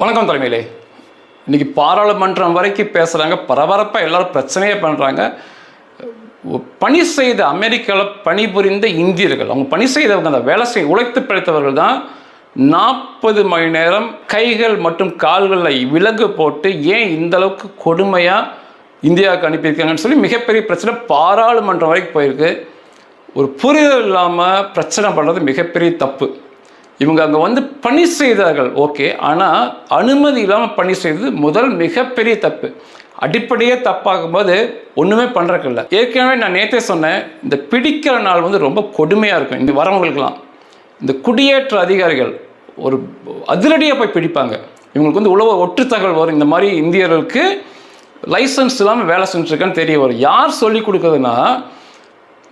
வணக்கம் தலைமையிலே. இன்னைக்கு பாராளுமன்றம் வரைக்கும் பேசுகிறாங்க பரபரப்பாக எல்லாரும் பிரச்சனையே பண்ணுறாங்க பணி செய்த அமெரிக்காவில் பணிபுரிந்த இந்தியர்கள் அவங்க பணி செய்தவங்க அந்த வேலை செய் உழைத்து பிழைத்தவர்கள் தான் நாற்பது மணி நேரம் கைகள் மற்றும் கால்களில் விலங்கு போட்டு ஏன் இந்த அளவுக்கு கொடுமையாக இந்தியாவுக்கு அனுப்பியிருக்காங்கன்னு சொல்லி மிகப்பெரிய பிரச்சனை பாராளுமன்றம் வரைக்கும் போயிருக்கு. ஒரு புரிதல் இல்லாமல் பிரச்சனை பண்ணுறது மிகப்பெரிய தப்பு. இவங்க அங்கே வந்து பணி செய்தார்கள் ஓகே. ஆனால் அனுமதி இல்லாமல் பணி செய்தது முதல் மிகப்பெரிய தப்பு. அடிப்படையே தப்பாகும்போது ஒன்றுமே பண்ணுறக்கில்ல ஏற்கனவே நான் நேற்றே சொன்னேன் இந்த பிடிக்கிற நாள் வந்து ரொம்ப கொடுமையாக இருக்கும். இந்த வரவங்களுக்கெல்லாம். இந்த குடியேற்ற அதிகாரிகள் ஒரு அதிரடியாக போய் பிடிப்பாங்க. இவங்களுக்கு வந்து உழவு ஒற்று தகவல் வரும். இந்த மாதிரி இந்தியர்களுக்கு லைசன்ஸ் இல்லாமல் வேலை செஞ்சுருக்கேன்னு தெரிய வரும். யார் சொல்லி கொடுக்குறதுன்னா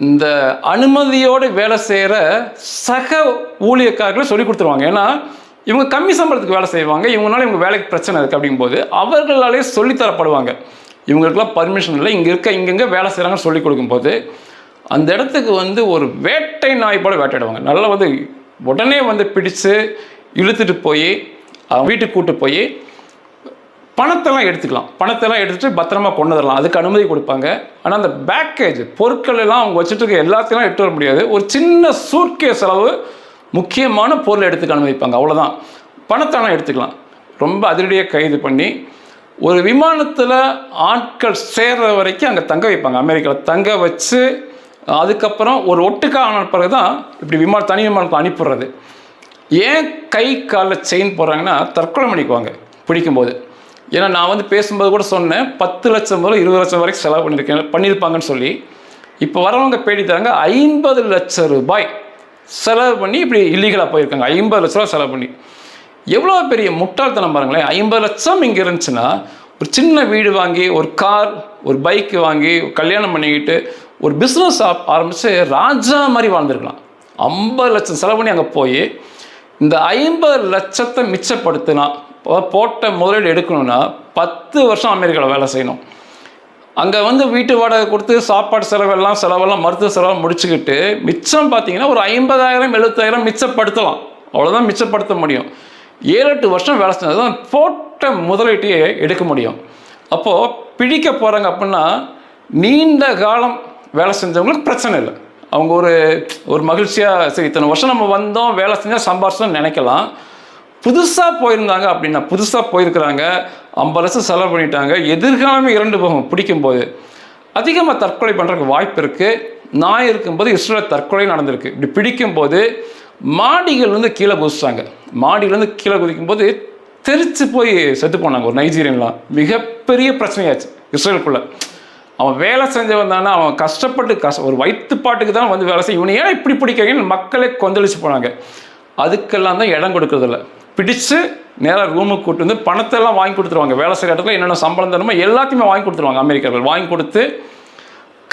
இந்த அனுமதியோடு வேலை செய்கிற சக ஊழியக்காரர்களை சொல்லி கொடுத்துருவாங்க. ஏன்னா இவங்க கம்மி சம்பளத்துக்கு வேலை செய்வாங்க. இவங்களால இவங்க வேலைக்கு பிரச்சனை இருக்குது அப்படிங்கும்போது அவர்களாலே சொல்லித்தரப்படுவாங்க இவங்களுக்குலாம் பர்மிஷன் இல்லை. இங்கே இருக்க இங்கங்கே வேலை செய்கிறாங்கன்னு சொல்லி கொடுக்கும்போது அந்த இடத்துக்கு வந்து ஒரு வேட்டை நாய் போல் வேட்டையிடுவாங்க. நல்லா வந்து உடனே வந்து பிடிச்சு இழுத்துட்டு போய் அவங்க வீட்டுக்கு கூட்டு போய் பணத்தெல்லாம் எடுத்துக்கலாம். பணத்தெல்லாம் எடுத்துட்டு பத்திரமா கொண்டு வரலாம் அதுக்கு அனுமதி கொடுப்பாங்க. ஆனால் அந்த பேக்கேஜ் பொருட்கள் எல்லாம் அவங்க வச்சுட்டு இருக்க எல்லாத்தையும் எடுத்து வர முடியாது. ஒரு சின்ன சூட்கேஸ் அளவு முக்கியமான பொருள் எடுத்துக்க அனுமதிப்பாங்க. அவ்வளோதான் பணத்தெல்லாம் எடுத்துக்கலாம். ரொம்ப அதிரடியாக கைது பண்ணி ஒரு விமானத்தில் ஆட்கள் சேர்ற வரைக்கும் அங்கே தங்க வைப்பாங்க. அமெரிக்காவில் தங்க வச்சு அதுக்கப்புறம் ஒரு ஒட்டுக்கா ஆன பிறகு தான் இப்படி விமானம் தனி விமானத்தை அனுப்பிடுறது. ஏன் கை காலில் செயின் போடுறாங்கன்னா தற்கொலை பண்ணிக்குவாங்க. பிடிக்கும்போது. ஏன்னா நான் வந்து பேசும்போது கூட சொன்னேன் பத்து லட்சம் முதல் இருபது லட்சம் வரைக்கும் செலவு பண்ணியிருக்கேன் பண்ணியிருப்பாங்கன்னு சொல்லி. இப்போ வரவங்க பேடி தராங்க ஐம்பது லட்சம் ரூபாய் செலவு பண்ணி இப்படி இல்லீகலாக போயிருக்காங்க. ஐம்பது லட்ச ரூபா செலவு பண்ணி. எவ்வளோ பெரிய முட்டாள்தனம் பாருங்களேன். ஐம்பது லட்சம் இங்கே இருந்துச்சுன்னா ஒரு சின்ன வீடு வாங்கி ஒரு கார் ஒரு பைக் வாங்கி கல்யாணம் பண்ணிக்கிட்டு ஒரு பிஸ்னஸ் ஆரம்பித்து ராஜா மாதிரி வாழ்ந்துருக்கலாம். ஐம்பது லட்சம் செலவு பண்ணி அங்கே போய் இந்த ஐம்பது லட்சத்தை மிச்சப்படுத்தினா போட்ட முதலீடு எடுக்கணும்னா பத்து வருஷம் அமெரிக்காவில் வேலை செய்யணும். அங்கே வந்து வீட்டு வாடகை கொடுத்து சாப்பாடு செலவெல்லாம் செலவெல்லாம் மருத்துவ செலவெல்லாம் முடிச்சுக்கிட்டு மிச்சம் பார்த்தீங்கன்னா ஒரு ஐம்பதாயிரம் எழுபத்தாயிரம் மிச்சப்படுத்தலாம். அவ்வளோதான் மிச்சப்படுத்த முடியும். ஏழு எட்டு வருஷம் வேலை செஞ்சது தான் போட்ட முதலீட்டையே எடுக்க முடியும். அப்போது பிடிக்க போகிறாங்க அப்படின்னா நீண்ட காலம் வேலை செஞ்சவங்களுக்கு பிரச்சனை இல்லை. அவங்க ஒரு ஒரு மகிழ்ச்சியாக சரி இத்தனை வருஷம் நம்ம வந்தோம் வேலை செஞ்சால் சம்பாரிச்சோம்னு நினைக்கலாம். புதுசாக போயிருந்தாங்க அப்படின்னா புதுசாக போயிருக்கிறாங்க ஐம்பது லட்சம் செலவு பண்ணிட்டாங்க எதிர்காலமே இரண்டு போகும் பிடிக்கும்போது. அதிகமாக தற்கொலை பண்ணுறதுக்கு வாய்ப்பு இருக்குது நான் இருக்கும்போது இஸ்ரேல் தற்கொலை நடந்திருக்கு. இப்படி பிடிக்கும்போது மாடிகள்லேருந்து கீழே குதிச்சிட்டாங்க. மாடியிலேருந்து கீழே குதிக்கும்போது தெரிச்சு போய் செத்து போனாங்க ஒரு நைஜீரியன்லாம். மிகப்பெரிய பிரச்சனையாச்சு இஸ்ரேலுக்குள்ளே. அவன் வேலை செஞ்சவன் தானே அவன் கஷ்டப்பட்டு கஷ்ட ஒரு வயிற்றுப்பாட்டுக்கு தான் வந்து வேலை செய்ய இவனை ஏன் இப்படி பிடிக்கிறீங்கன்னு மக்களே கொந்தளிச்சு போனாங்க. அதுக்கெல்லாம் தான் இடம் கொடுக்குறதில்ல. பிடிச்சு நேராக ரூமுக்கு கூட்டு வந்து பணத்தெல்லாம் வாங்கி கொடுத்துருவாங்க. வேலை செய்கிற இடத்துல என்னென்ன சம்பளம் தரணுமோ எல்லாத்தையுமே வாங்கி கொடுத்துருவாங்க அமெரிக்கர்கள். வாங்கி கொடுத்து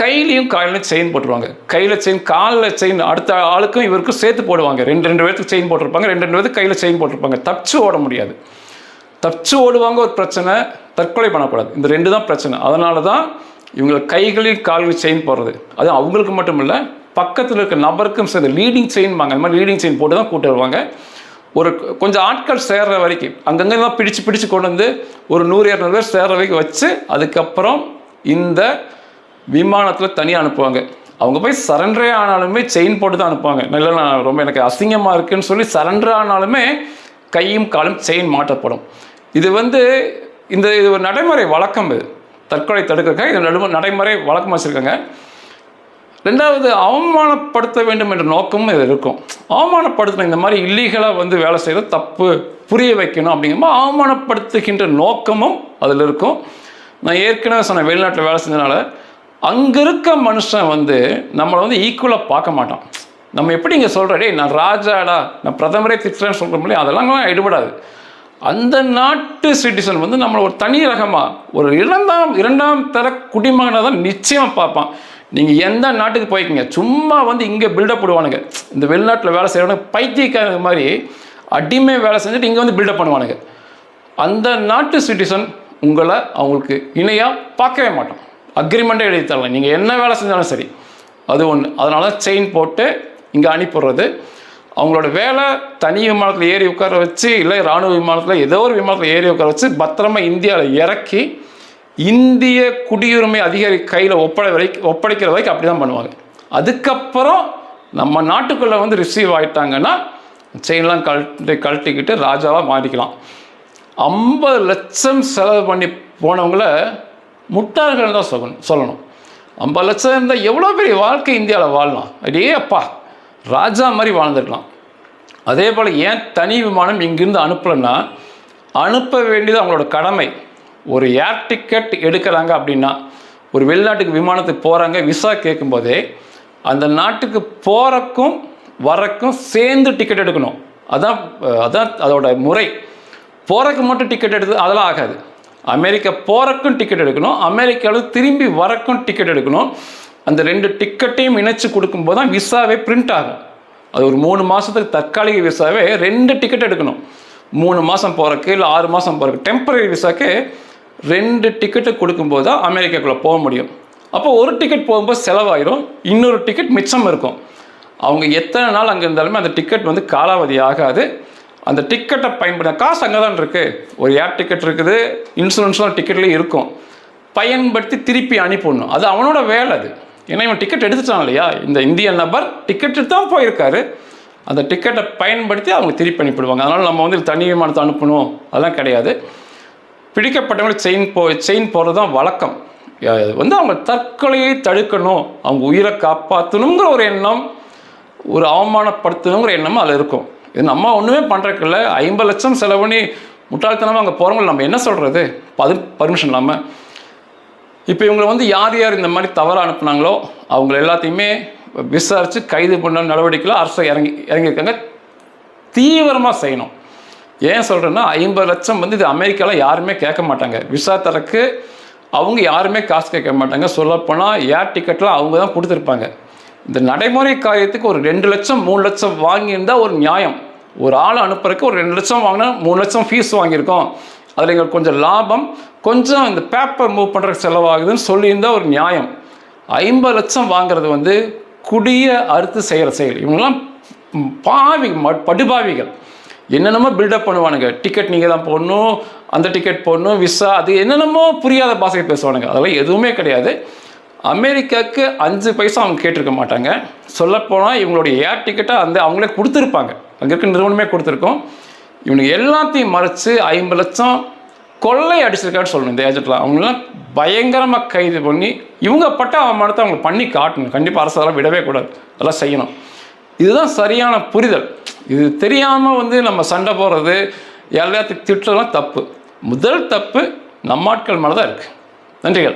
கையிலையும் காலிலையும் செயின் போட்டுருவாங்க. கையில் செயின் காலில் செயின் அடுத்த ஆளுக்கும் இவருக்கும் சேர்த்து போடுவாங்க. ரெண்டு ரெண்டு பேருக்கு செயின் போட்டிருப்பாங்க. ரெண்டு ரெண்டு பேருக்கு கையில் செயின் போட்டிருப்பாங்க. தப்பிச்சு ஓட முடியாது. தப்பிச்சு ஓடுவாங்க ஒரு பிரச்சனை தற்கொலை பண்ணக்கூடாது. இந்த ரெண்டு தான் பிரச்சனை. அதனால தான் இவங்களை கைகளையும் கால்களையும் செயின் போடுறது. அது அவங்களுக்கு மட்டும் இல்லை பக்கத்தில் இருக்க நபருக்கும் சேர்ந்து லீடிங் செயின்பாங்க அந்த மாதிரி லீடிங் செயின் போட்டு தான் கூட்டு வருவாங்க. ஒரு கொஞ்சம் ஆட்கள் சேர்ற வரைக்கும் அங்கங்கே தான் பிடிச்சு பிடிச்சு கொண்டு வந்து ஒரு நூறு இரநூறு பேர் சேர்ற வரைக்கும் வச்சு அதுக்கப்புறம் இந்த விமானத்தில் தனியாக அனுப்புவாங்க. அவங்க போய் சரண்டரே ஆனாலுமே செயின் போட்டு தான் அனுப்புவாங்க. நல்ல நான் ரொம்ப எனக்கு அசிங்கமாக இருக்குன்னு சொல்லி சரண்டர் ஆனாலுமே கையும் காலும் செயின் மாட்டப்படும் இது வந்து இந்த இது ஒரு நடைமுறை வழக்கம் இது. தற்கொலை தடுக்கிறதுக்காக இது நடும நடைமுறை வழக்கம் வச்சுருக்காங்க. ரெண்டாவது அவமானப்படுத்த வேண்டும் என்ற நோக்கமும் இது இருக்கும். அவமானப்படுத்தணும் இந்த மாதிரி இல்லீகலாக வந்து வேலை செய்கிறது தப்பு புரிய வைக்கணும் அப்படிங்கும்போது அவமானப்படுத்துகின்ற நோக்கமும் அதில் இருக்கும். நான் ஏற்கனவே சொன்ன வெளிநாட்டில் வேலை செஞ்சதுனால அங்கே இருக்க மனுஷன் வந்து நம்மளை வந்து ஈக்குவலாக பார்க்க மாட்டான். நம்ம எப்படி இங்கே சொல்கிற டே நான் ராஜாடா நான் பிரதமரே திட்டுறேன்னு சொல்கிற முடியும் அதெல்லாம் எடுபடாது. அந்த நாட்டு சிட்டிசன் வந்து நம்மளை ஒரு தனி ரகமாக ஒரு இரண்டாம் இரண்டாம் தர குடிமகனாக தான் நிச்சயமாக பார்ப்பான். நீங்கள் எந்த நாட்டுக்கு போய்க்குங்க சும்மா வந்து இங்கே பில்டப் பண்ணுவானுங்க இந்த வெளிநாட்டில் வேலை செய்கிறவனுங்க பைத்தியக்காரங்க மாதிரி அடிமை வேலை செஞ்சுட்டு இங்கே வந்து பில்டப் பண்ணுவானுங்க. அந்த நாட்டு சிட்டிசன் உங்களை அவங்களுக்கு இணையாக பார்க்கவே மாட்டோம் அக்ரிமெண்ட்டே எழுதி தரலாம் நீங்கள் என்ன வேலை செஞ்சாலும் சரி. அது ஒன்று அதனால செயின் போட்டு இங்கே அனுப்பிடுறது. அவங்களோட வேலை தனி விமானத்தில் ஏறி உட்கார வச்சு இல்லை இராணுவ விமானத்தில் ஏதோ ஒரு விமானத்தில் ஏறி உட்கார வச்சு பத்திரமா இந்தியாவில் இறக்கி இந்திய குடியுரிமை அதிகாரி கையில் ஒப்படை வரை ஒப்படைக்கிற வரைக்கும் அப்படி தான் பண்ணுவாங்க. அதுக்கப்புறம் நம்ம நாட்டுக்குள்ளே வந்து ரிசீவ் ஆகிட்டாங்கன்னா செயின்லாம் கழட்டி கழட்டிக்கிட்டு ராஜாவாக மாறிக்கலாம். ஐம்பது லட்சம் செலவு பண்ணி போனவங்கள முட்டாள்கள் தான் சொல்லணும் சொல்லணும். ஐம்பது லட்சம் இருந்தால் எவ்வளோ பெரிய வாழ்க்கை இந்தியாவில் வாழலாம். அடே அப்பா ராஜா மாதிரி வாழ்ந்துருக்கலாம். அதே போல் ஏன் தனி விமானம் இங்கிருந்து அனுப்பலைன்னா அனுப்ப வேண்டியது அவங்களோட கடமை. ஒரு ஏர் டிக்கெட் எடுக்கிறாங்க அப்படின்னா ஒரு வெளிநாட்டுக்கு விமானத்துக்கு போகிறாங்க விசா கேட்கும்போதே அந்த நாட்டுக்கு போகிறக்கும் வரக்கும் சேர்ந்து டிக்கெட் எடுக்கணும். அதான் அதான் அதோட முறை. போகிறக்கு மட்டும் டிக்கெட் எடுத்து அதெல்லாம் ஆகாது. அமெரிக்கா போகிறக்கும் டிக்கெட் எடுக்கணும் அமெரிக்காவில் திரும்பி வரக்கும் டிக்கெட் எடுக்கணும். அந்த ரெண்டு டிக்கெட்டையும் இணைச்சு கொடுக்கும்போது தான் விசாவே பிரிண்ட் ஆகும். அது ஒரு மூணு மாதத்துக்கு தற்காலிக விசாவே ரெண்டு டிக்கெட் எடுக்கணும். மூணு மாதம் போகிறக்கு இல்லை ஆறு மாதம் போகிறக்கு டெம்பரரி விசாக்கு ரெண்டு டிக்கெட்டு கொடுக்கும்போது தான் அமெரிக்காக்குள்ளே போக முடியும். அப்போ ஒரு டிக்கெட் போகும்போது செலவாயிரும். இன்னொரு டிக்கெட் மிச்சம் இருக்கும். அவங்க எத்தனை நாள் அங்கே இருந்தாலுமே அந்த டிக்கெட் வந்து காலாவதி ஆகாது. அந்த டிக்கெட்டை பயன்படுத்த காசு அங்கே தான் இருக்குது ஒரு ஏர் டிக்கெட் இருக்குது இன்சூரன்ஸ்லாம் டிக்கெட்லேயும் இருக்கும். பயன்படுத்தி திருப்பி அனுப்பிடணும். அது அவனோட வேலை அது. ஏன்னா இவன் டிக்கெட் எடுத்துட்டான் இல்லையா? இந்த இந்திய நபர் டிக்கெட் தான் போயிருக்காரு. அந்த டிக்கெட்டை பயன்படுத்தி அவங்க திருப்பி அனுப்பிடுவாங்க. அதனால் நம்ம வந்து தனி விமானத்தை அனுப்பணும். அதெல்லாம் கிடையாது. பிடிக்கப்பட்டவங்களுக்கு செயின் போ செயின் போகிறது தான் வழக்கம் வந்து அவங்க தற்கொலையை தடுக்கணும் அவங்க உயிரை காப்பாற்றணுங்கிற ஒரு எண்ணம் ஒரு அவமானப்படுத்தணுங்கிற எண்ணம் அதில் இருக்கும். இது நம்ம ஒன்றுமே பண்ணுறதுக்குள்ள ஐம்பது லட்சம் செலவு பண்ணி முட்டாள்தனமாக அங்கே போகிறவங்க நம்ம என்ன சொல்கிறது பது பர்மிஷன் இல்லாமல் இப்போ இவங்களை வந்து யார் யார் இந்த மாதிரி தவறாக அனுப்புனாங்களோ அவங்கள எல்லாத்தையுமே விசாரித்து கைது பண்ண நடவடிக்கையில் அரசு இறங்கி இறங்கியிருக்காங்க. தீவிரமாக செய்யணும். ஏன் சொல்கிறேன்னா ஐம்பது லட்சம் வந்து இது அமெரிக்காவில் யாருமே கேட்க மாட்டாங்க. விசா தரக்கு அவங்க யாருமே காசு கேட்க மாட்டாங்க. சொல்லப்போனால் ஏர் டிக்கெட்லாம் அவங்க தான் கொடுத்துருப்பாங்க. இந்த நடைமுறை காரியத்துக்கு ஒரு ரெண்டு லட்சம் மூணு லட்சம் வாங்கியிருந்தால் ஒரு நியாயம். ஒரு ஆள் அனுப்புறதுக்கு ஒரு ரெண்டு லட்சம் வாங்கினா மூணு லட்சம் ஃபீஸ் வாங்கியிருக்கோம். அதில் எங்களுக்கு கொஞ்சம் லாபம் கொஞ்சம் இந்த பேப்பர் மூவ் பண்ணுறதுக்கு செலவாகுதுன்னு சொல்லியிருந்தால் ஒரு நியாயம். ஐம்பது லட்சம் வாங்குறது வந்து குடிய அறுத்து செய்கிற செயல். இவங்கெல்லாம் பாவி ம- படுபாவிகள். என்னென்னமோ பில்டப் பண்ணுவானுங்க. டிக்கெட் நீங்கள் தான் போடணும் அந்த டிக்கெட் போடணும் விசா அது என்னென்னமோ புரியாத பாஷையை பேசுவானுங்க. அதெல்லாம் எதுவுமே கிடையாது. அமெரிக்காவுக்கு அஞ்சு பைசா அவங்க கேட்டிருக்க மாட்டாங்க. சொல்லப்போனால் இவங்களுடைய ஏர் டிக்கெட்டை அந்த அவங்களே கொடுத்துருப்பாங்க. அங்கே இருக்க நிறுவனமே கொடுத்துருக்கோம். இவனுக்கு எல்லாத்தையும் மறைச்சு ஐம்பது லட்சம் கொள்ளை அடிச்சிருக்கான்னு சொல்லணும் இந்த ஏஜென்ட்லாம் அவங்களாம் பயங்கரமாக கைது பண்ணி இவங்க பட்ட அவமானத்தை அவங்க பண்ணி காட்டணும். கண்டிப்பாக அரசு அதெல்லாம் விடவே கூடாது. அதெல்லாம் செய்யணும். இதுதான் சரியான புரிதல். இது தெரியாமல் வந்து நம்ம சண்டை போடுறது எல்லாத்துக்கும் திட்டுறதுலாம் தப்பு. முதல் தப்பு நம்ம ஆட்கள் மேலே தான் இருக்குது நன்றிகள்.